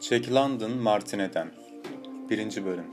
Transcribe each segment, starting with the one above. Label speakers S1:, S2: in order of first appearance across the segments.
S1: Jack London Martine'den 1. Bölüm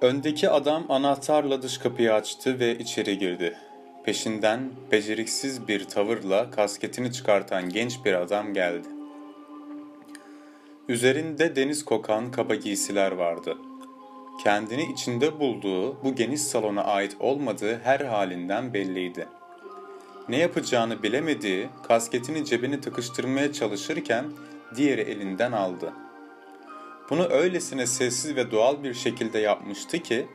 S1: Öndeki adam anahtarla dış kapıyı açtı ve içeri girdi. Peşinden beceriksiz bir tavırla kasketini çıkartan genç bir adam geldi. Üzerinde deniz kokan kaba giysiler vardı. Kendini içinde bulduğu bu geniş salona ait olmadığı her halinden belliydi. Ne yapacağını bilemediği kasketini cebine tıkıştırmaya çalışırken diğeri elinden aldı. Bunu öylesine sessiz ve doğal bir şekilde yapmıştı ki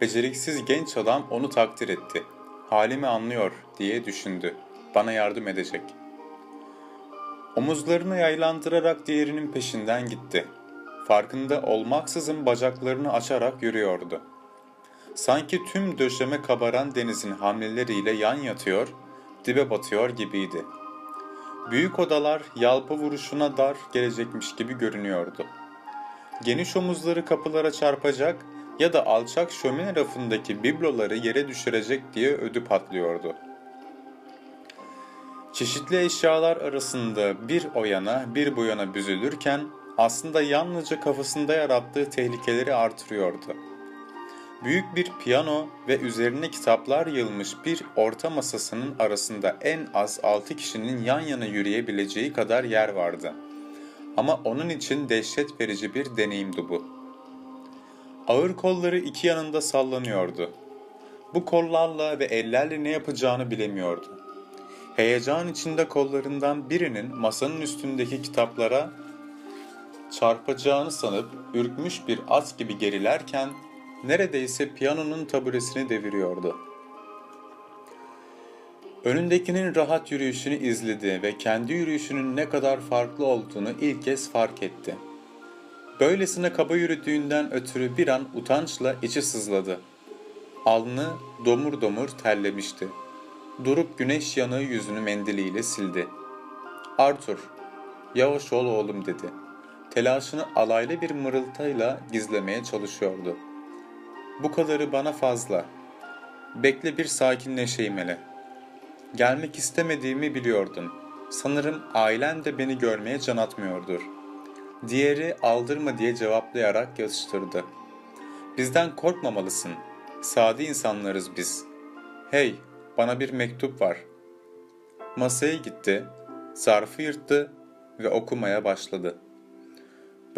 S1: beceriksiz genç adam onu takdir etti. Halimi anlıyor diye düşündü. Bana yardım edecek. Omuzlarını yaylandırarak diğerinin peşinden gitti. Farkında olmaksızın bacaklarını açarak yürüyordu. Sanki tüm döşeme kabaran denizin hamleleriyle yan yatıyor, dibe batıyor gibiydi. Büyük odalar yalpa vuruşuna dar gelecekmiş gibi görünüyordu. Geniş omuzları kapılara çarpacak ya da alçak şömine rafındaki bibloları yere düşürecek diye ödü patlıyordu. Çeşitli eşyalar arasında bir o yana bir bu yana büzülürken aslında yalnızca kafasında yarattığı tehlikeleri artırıyordu. Büyük bir piyano ve üzerine kitaplar yığılmış bir orta masasının arasında en az altı kişinin yan yana yürüyebileceği kadar yer vardı. Ama onun için dehşet verici bir deneyimdi bu. Ağır kolları iki yanında sallanıyordu. Bu kollarla ve ellerle ne yapacağını bilemiyordu. Heyecan içinde kollarından birinin masanın üstündeki kitaplara çarpacağını sanıp ürkmüş bir at gibi gerilerken neredeyse piyanonun taburesini deviriyordu. Önündekinin rahat yürüyüşünü izledi ve kendi yürüyüşünün ne kadar farklı olduğunu ilk kez fark etti. Böylesine kaba yürüdüğünden ötürü bir an utançla içi sızladı. Alnı domur domur terlemişti. Durup güneş yanığı yüzünü mendiliyle sildi. Arthur, yavaş ol oğlum dedi. Telaşını alaylı bir mırıltıyla gizlemeye çalışıyordu. Bu kadarı bana fazla. Bekle bir sakinleşeyim hele. Gelmek istemediğimi biliyordun. Sanırım ailen de beni görmeye can atmıyordur. Diğeri aldırma diye cevaplayarak yatıştırdı. Bizden korkmamalısın. Sade insanlarız biz. Hey, bana bir mektup var. Masaya gitti, zarfı yırttı ve okumaya başladı.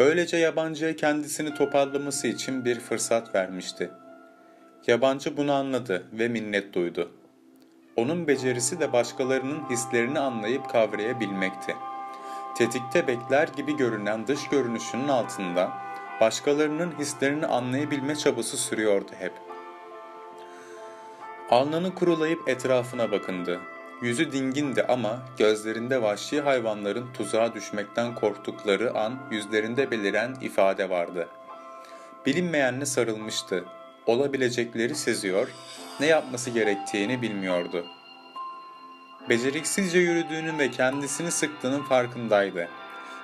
S1: Böylece yabancıya kendisini toparlaması için bir fırsat vermişti. Yabancı bunu anladı ve minnet duydu. Onun becerisi de başkalarının hislerini anlayıp kavrayabilmekti. Tetikte bekler gibi görünen dış görünüşünün altında başkalarının hislerini anlayabilme çabası sürüyordu hep. Alnını kurulayıp etrafına bakındı. Yüzü dingindi ama gözlerinde vahşi hayvanların tuzağa düşmekten korktukları an yüzlerinde beliren ifade vardı. Bilinmeyenle sarılmıştı. Olabilecekleri seziyor, ne yapması gerektiğini bilmiyordu. Beceriksizce yürüdüğünün ve kendisini sıktığının farkındaydı.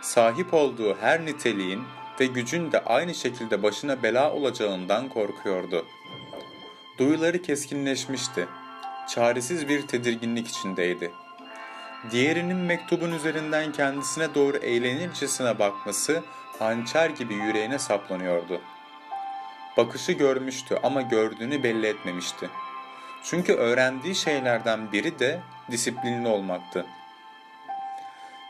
S1: Sahip olduğu her niteliğin ve gücün de aynı şekilde başına bela olacağından korkuyordu. Duyuları keskinleşmişti. Çaresiz bir tedirginlik içindeydi. Diğerinin mektubun üzerinden kendisine doğru eğlenircesine bakması hançer gibi yüreğine saplanıyordu. Bakışı görmüştü ama gördüğünü belli etmemişti. Çünkü öğrendiği şeylerden biri de disiplinli olmaktı.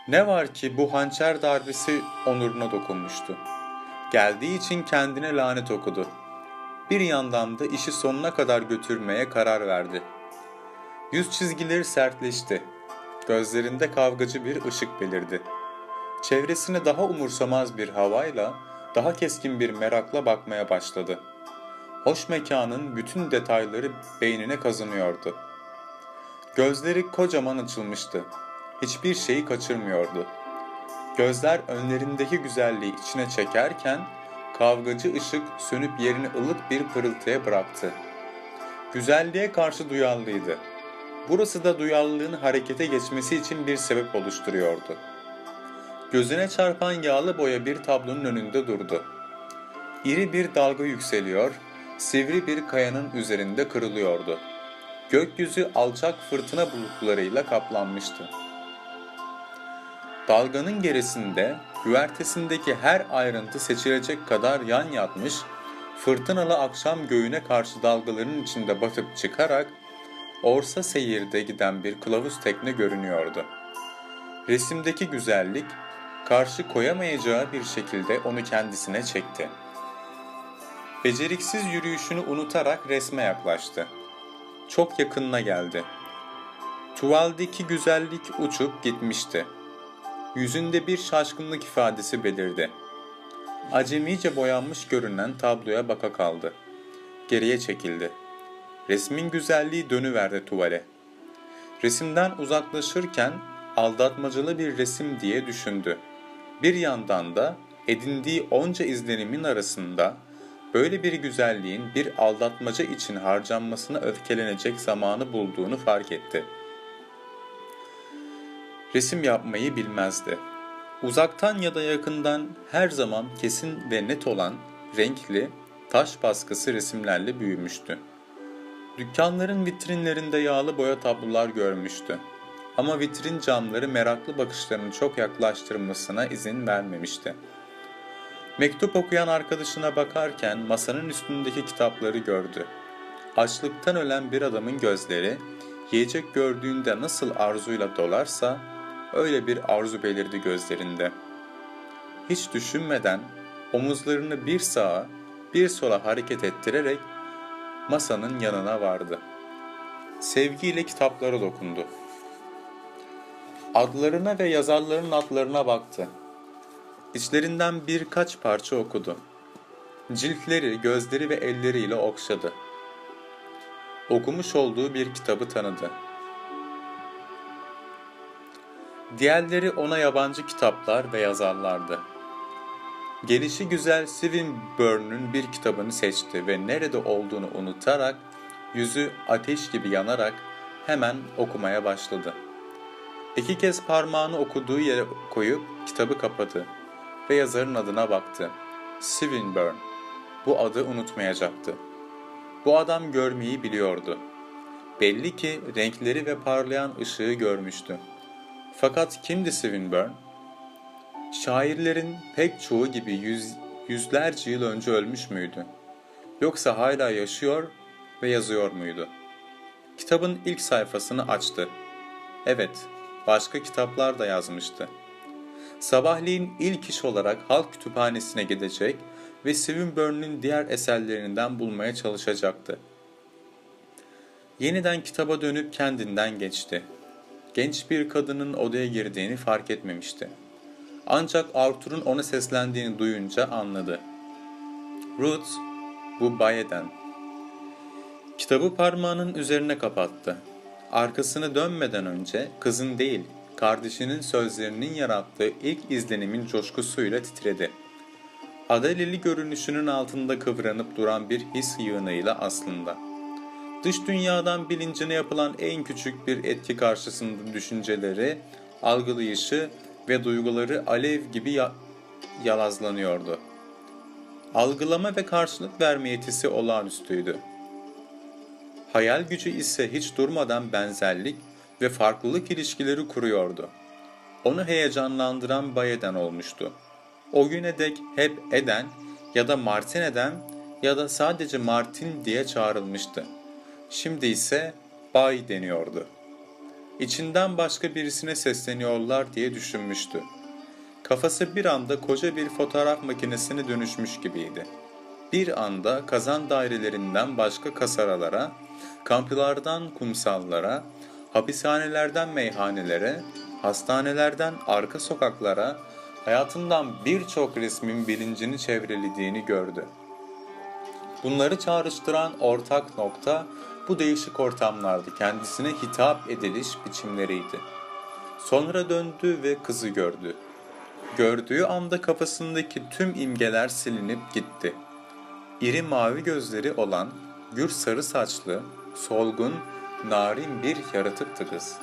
S1: Ne var ki bu hançer darbesi onuruna dokunmuştu. Geldiği için kendine lanet okudu. Bir yandan da işi sonuna kadar götürmeye karar verdi. Yüz çizgileri sertleşti. Gözlerinde kavgacı bir ışık belirdi. Çevresine daha umursamaz bir havayla, daha keskin bir merakla bakmaya başladı. Hoş mekanın bütün detayları beynine kazınıyordu. Gözleri kocaman açılmıştı. Hiçbir şeyi kaçırmıyordu. Gözler önlerindeki güzelliği içine çekerken kavgacı ışık sönüp yerini ılık bir pırıltıya bıraktı. Güzelliğe karşı duyarlıydı. Burası da duyarlılığın harekete geçmesi için bir sebep oluşturuyordu. Gözüne çarpan yağlı boya bir tablonun önünde durdu. İri bir dalga yükseliyor, sivri bir kayanın üzerinde kırılıyordu. Gökyüzü alçak fırtına bulutlarıyla kaplanmıştı. Dalganın gerisinde güvertesindeki her ayrıntı seçilecek kadar yan yatmış, fırtınalı akşam göğüne karşı dalgaların içinde batıp çıkarak orsa seyirde giden bir kılavuz tekne görünüyordu. Resimdeki güzellik karşı koyamayacağı bir şekilde onu kendisine çekti. Beceriksiz yürüyüşünü unutarak resme yaklaştı. Çok yakınına geldi. Tuvaldeki güzellik uçup gitmişti. Yüzünde bir şaşkınlık ifadesi belirdi. Acemice boyanmış görünen tabloya baka kaldı. Geriye çekildi. Resmin güzelliği dönüverdi tuvale. Resimden uzaklaşırken aldatmacalı bir resim diye düşündü. Bir yandan da edindiği onca izlenimin arasında böyle bir güzelliğin bir aldatmaca için harcanmasına öfkelenecek zamanı bulduğunu fark etti. Resim yapmayı bilmezdi. Uzaktan ya da yakından her zaman kesin ve net olan renkli, taş baskısı resimlerle büyümüştü. Dükkanların vitrinlerinde yağlı boya tablolar görmüştü. Ama vitrin camları meraklı bakışlarını çok yaklaştırmasına izin vermemişti. Mektup okuyan arkadaşına bakarken masanın üstündeki kitapları gördü. Açlıktan ölen bir adamın gözleri yiyecek gördüğünde nasıl arzuyla dolarsa öyle bir arzu belirdi gözlerinde. Hiç düşünmeden omuzlarını bir sağa bir sola hareket ettirerek masanın yanına vardı. Sevgiyle kitaplara dokundu. Adlarına ve yazarların adlarına baktı. İçlerinden birkaç parça okudu. Ciltleri, gözleri ve elleriyle okşadı. Okumuş olduğu bir kitabı tanıdı. Diğerleri ona yabancı kitaplar ve yazarlardı. Gelişi güzel Swinburne'un bir kitabını seçti ve nerede olduğunu unutarak, yüzü ateş gibi yanarak hemen okumaya başladı. İki kez parmağını okuduğu yere koyup kitabı kapadı ve yazarın adına baktı. Swinburne. Bu adı unutmayacaktı. Bu adam görmeyi biliyordu. Belli ki renkleri ve parlayan ışığı görmüştü. Fakat kimdi Swinburne? Şairlerin pek çoğu gibi yüz, yüzlerce yıl önce ölmüş müydü? Yoksa hala yaşıyor ve yazıyor muydu? Kitabın ilk sayfasını açtı. Evet, başka kitaplar da yazmıştı. Sabahleyin ilk iş olarak halk kütüphanesine gidecek ve Swinburne'ın diğer eserlerinden bulmaya çalışacaktı. Yeniden kitaba dönüp kendinden geçti. Genç bir kadının odaya girdiğini fark etmemişti. Ancak Arthur'un ona seslendiğini duyunca anladı. Ruth, bu Bayeden. Kitabı parmağının üzerine kapattı. Arkasını dönmeden önce kızın değil, kardeşinin sözlerinin yarattığı ilk izlenimin coşkusuyla titredi. Adeleli görünüşünün altında kıvranıp duran bir his yığınıyla aslında. Dış dünyadan bilincine yapılan en küçük bir etki karşısında düşünceleri, algılayışı ve duyguları alev gibi ya yalazlanıyordu. Algılama ve karşılık verme yetisi olağanüstüydü. Hayal gücü ise hiç durmadan benzerlik ve farklılık ilişkileri kuruyordu. Onu heyecanlandıran Bayeden olmuştu. O güne dek hep Eden ya da Martin Eden ya da sadece Martin diye çağrılmıştı. Şimdi ise Bay deniyordu. İçinden başka birisine sesleniyorlar diye düşünmüştü. Kafası bir anda koca bir fotoğraf makinesine dönüşmüş gibiydi. Bir anda kazan dairelerinden başka kasaralara, kamplardan kumsallara, hapishanelerden meyhanelere, hastanelerden arka sokaklara, hayatından birçok resmin bilincini çevrelediğini gördü. Bunları çağrıştıran ortak nokta bu değişik ortamlarda kendisine hitap ediliş biçimleriydi. Sonra döndü ve kızı gördü. Gördüğü anda kafasındaki tüm imgeler silinip gitti. İri mavi gözleri olan, gür sarı saçlı, solgun, narin bir yaratıktı kız.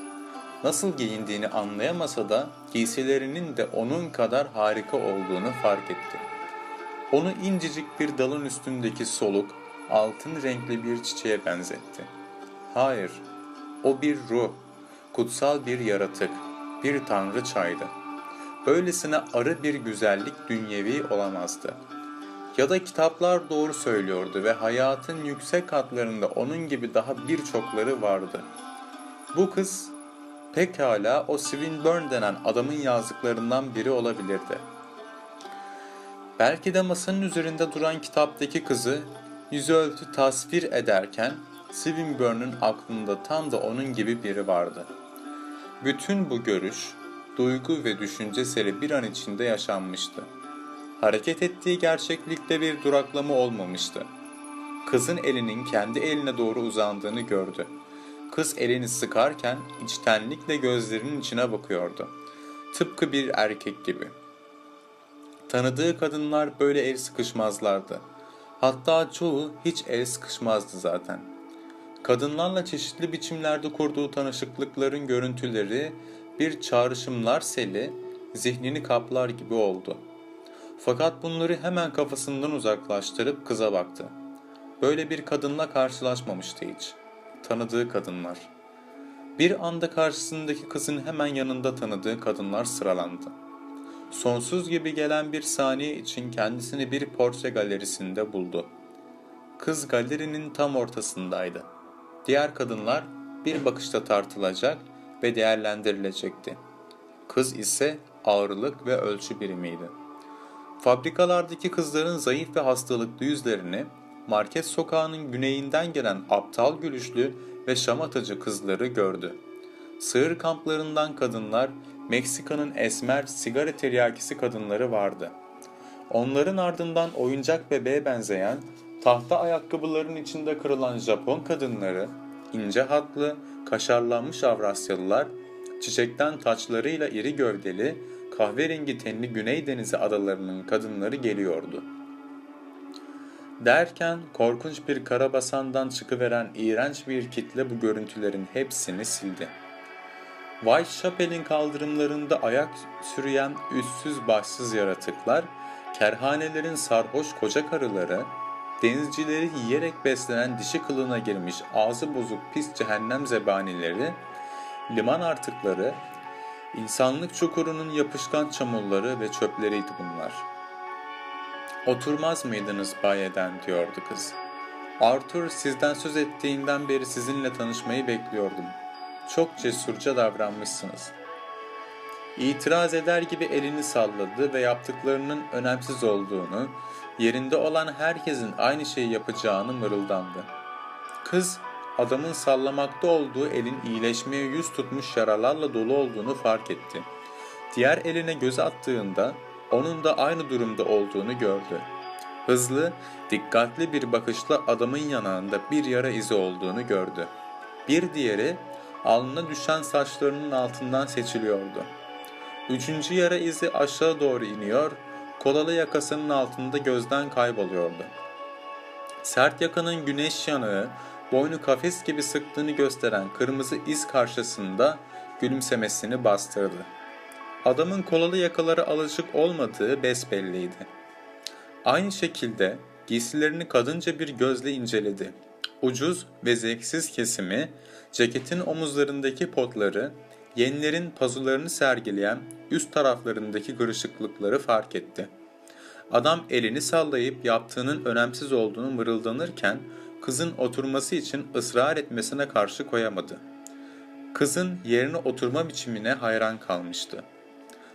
S1: Nasıl giyindiğini anlayamasa da giysilerinin de onun kadar harika olduğunu fark etti. Onu incecik bir dalın üstündeki soluk, altın renkli bir çiçeğe benzetti. Hayır, o bir ruh, kutsal bir yaratık, bir tanrıçaydı. böylesine arı bir güzellik dünyevi olamazdı. Ya da kitaplar doğru söylüyordu ve hayatın yüksek katlarında onun gibi daha birçokları vardı. Bu kız pekala o Swinburne denen adamın yazdıklarından biri olabilirdi. Belki de masanın üzerinde duran kitaptaki kızı ölçü tasvir ederken Swinburne'ın aklında tam da onun gibi biri vardı. Bütün bu görüş, duygu ve düşünce seri bir an içinde yaşanmıştı. Hareket ettiği gerçeklikte bir duraklama olmamıştı. Kızın elinin kendi eline doğru uzandığını gördü. Kız elini sıkarken içtenlikle gözlerinin içine bakıyordu. Tıpkı bir erkek gibi. Tanıdığı kadınlar böyle el sıkışmazlardı. Hatta çoğu hiç el sıkışmazdı zaten. Kadınlarla çeşitli biçimlerde kurduğu tanışıklıkların görüntüleri bir çağrışımlar seli zihnini kaplar gibi oldu. Fakat bunları hemen kafasından uzaklaştırıp kıza baktı. Böyle bir kadınla karşılaşmamıştı hiç. Tanıdığı kadınlar. Bir anda karşısındaki kızın hemen yanında tanıdığı kadınlar sıralandı. Sonsuz gibi gelen bir saniye için kendisini bir portre galerisinde buldu. Kız galerinin tam ortasındaydı. Diğer kadınlar bir bakışta tartılacak ve değerlendirilecekti. Kız ise ağırlık ve ölçü birimiydi. Fabrikalardaki kızların zayıf ve hastalıklı yüzlerini, market sokağının güneyinden gelen aptal gülüşlü ve şamatacı kızları gördü. Sığır kamplarından kadınlar, Meksika'nın esmer sigara tiryakisi kadınları vardı. Onların ardından oyuncak bebeğe benzeyen, tahta ayakkabıların içinde kırılan Japon kadınları, ince hatlı, kaşarlanmış Avrasyalılar, çiçekten taçlarıyla iri gövdeli, kahverengi tenli Güney Denizi adalarının kadınları geliyordu. Derken korkunç bir karabasandan çıkıveren iğrenç bir kitle bu görüntülerin hepsini sildi. Whitechapel'in kaldırımlarında ayak sürüyen üstsüz başsız yaratıklar, kerhanelerin sarhoş koca karıları, denizcileri yiyerek beslenen dişi kılığına girmiş ağzı bozuk pis cehennem zebanileri, liman artıkları, insanlık çukurunun yapışkan çamurları ve çöpleriydi bunlar. Oturmaz mıydınız Bay Eden diyordu kız. Arthur sizden söz ettiğinden beri sizinle tanışmayı bekliyordum. Çok cesurca davranmışsınız. İtiraz eder gibi elini salladı ve yaptıklarının önemsiz olduğunu, yerinde olan herkesin aynı şeyi yapacağını mırıldandı. Kız, adamın sallamakta olduğu elin iyileşmeye yüz tutmuş yaralarla dolu olduğunu fark etti. Diğer eline göz attığında onun da aynı durumda olduğunu gördü. Hızlı, dikkatli bir bakışla adamın yanağında bir yara izi olduğunu gördü. Bir diğeri alnına düşen saçlarının altından seçiliyordu. Üçüncü yara izi aşağı doğru iniyor, kolalı yakasının altında gözden kayboluyordu. Sert yakanın güneş yanığı, boynu kafes gibi sıktığını gösteren kırmızı iz karşısında gülümsemesini bastırdı. Adamın kolalı yakaları alışık olmadığı besbelliydi. Aynı şekilde giysilerini kadınca bir gözle inceledi. Ucuz ve zevksiz kesimi, ceketin omuzlarındaki potları, yenlerin pazularını sergileyen üst taraflarındaki kırışıklıkları fark etti. Adam elini sallayıp yaptığının önemsiz olduğunu mırıldanırken kızın oturması için ısrar etmesine karşı koyamadı. Kızın yerine oturma biçimine hayran kalmıştı.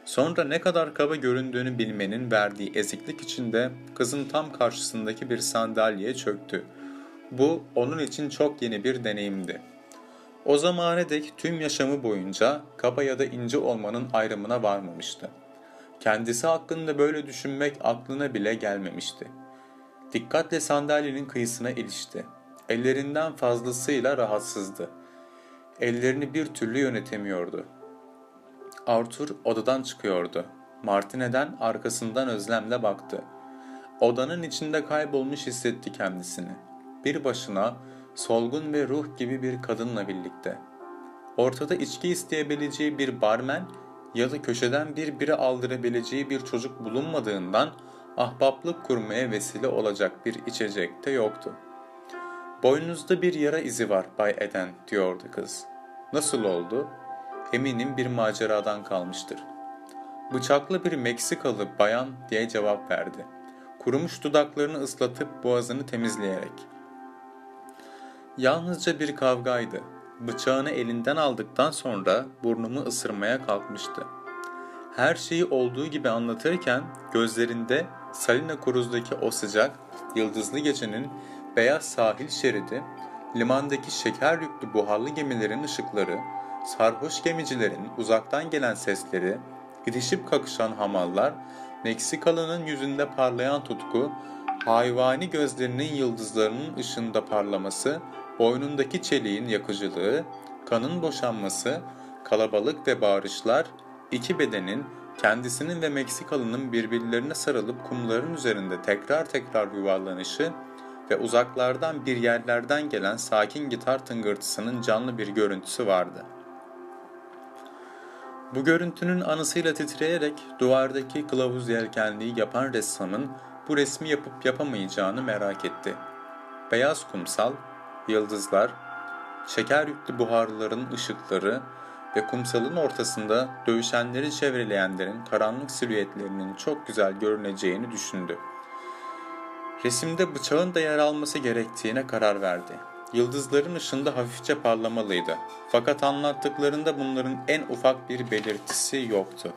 S1: Sonra ne kadar kaba göründüğünü bilmenin verdiği eziklik içinde kızın tam karşısındaki bir sandalyeye çöktü. Bu onun için çok yeni bir deneyimdi. O zamana dek tüm yaşamı boyunca kaba ya da ince olmanın ayrımına varmamıştı. Kendisi hakkında böyle düşünmek aklına bile gelmemişti. Dikkatle sandalyenin kıyısına ilişti. Ellerinden fazlasıyla rahatsızdı. Ellerini bir türlü yönetemiyordu. Arthur odadan çıkıyordu. Martine'den arkasından özlemle baktı. Odanın içinde kaybolmuş hissetti kendisini. Bir başına, solgun ve ruh gibi bir kadınla birlikte. Ortada içki isteyebileceği bir barmen ya da köşeden bir biri aldırabileceği bir çocuk bulunmadığından ahbaplık kurmaya vesile olacak bir içecek de yoktu. Boynunuzda bir yara izi var Bay Eden diyordu kız. Nasıl oldu? Eminim bir maceradan kalmıştır. Bıçaklı bir Meksikalı bayan diye cevap verdi. Kurumuş dudaklarını ıslatıp boğazını temizleyerek. Yalnızca bir kavgaydı. Bıçağını elinden aldıktan sonra burnumu ısırmaya kalkmıştı. Her şeyi olduğu gibi anlatırken gözlerinde Salina Cruz'daki o sıcak, yıldızlı gecenin beyaz sahil şeridi, limandaki şeker yüklü buharlı gemilerin ışıkları, sarhoş gemicilerin uzaktan gelen sesleri, gidişip kakışan hamallar, Meksikalı'nın yüzünde parlayan tutku, hayvani gözlerinin yıldızlarının ışığında parlaması, boynundaki çeliğin yakıcılığı, kanın boşanması, kalabalık ve bağırışlar, iki bedenin, kendisinin ve Meksikalı'nın birbirlerine sarılıp kumların üzerinde tekrar tekrar yuvarlanışı ve uzaklardan bir yerlerden gelen sakin gitar tıngırtısının canlı bir görüntüsü vardı. Bu görüntünün anısıyla titreyerek duvardaki kılavuz yelkenliği yapan ressamın bu resmi yapıp yapamayacağını merak etti. Beyaz kumsal, yıldızlar, şeker yüklü buharların ışıkları ve kumsalın ortasında dövüşenleri çevreleyenlerin karanlık silüetlerinin çok güzel görüneceğini düşündü. Resimde bıçağın da yer alması gerektiğine karar verdi. Yıldızların ışığında hafifçe parlamalıydı. Fakat anlattıklarında bunların en ufak bir belirtisi yoktu.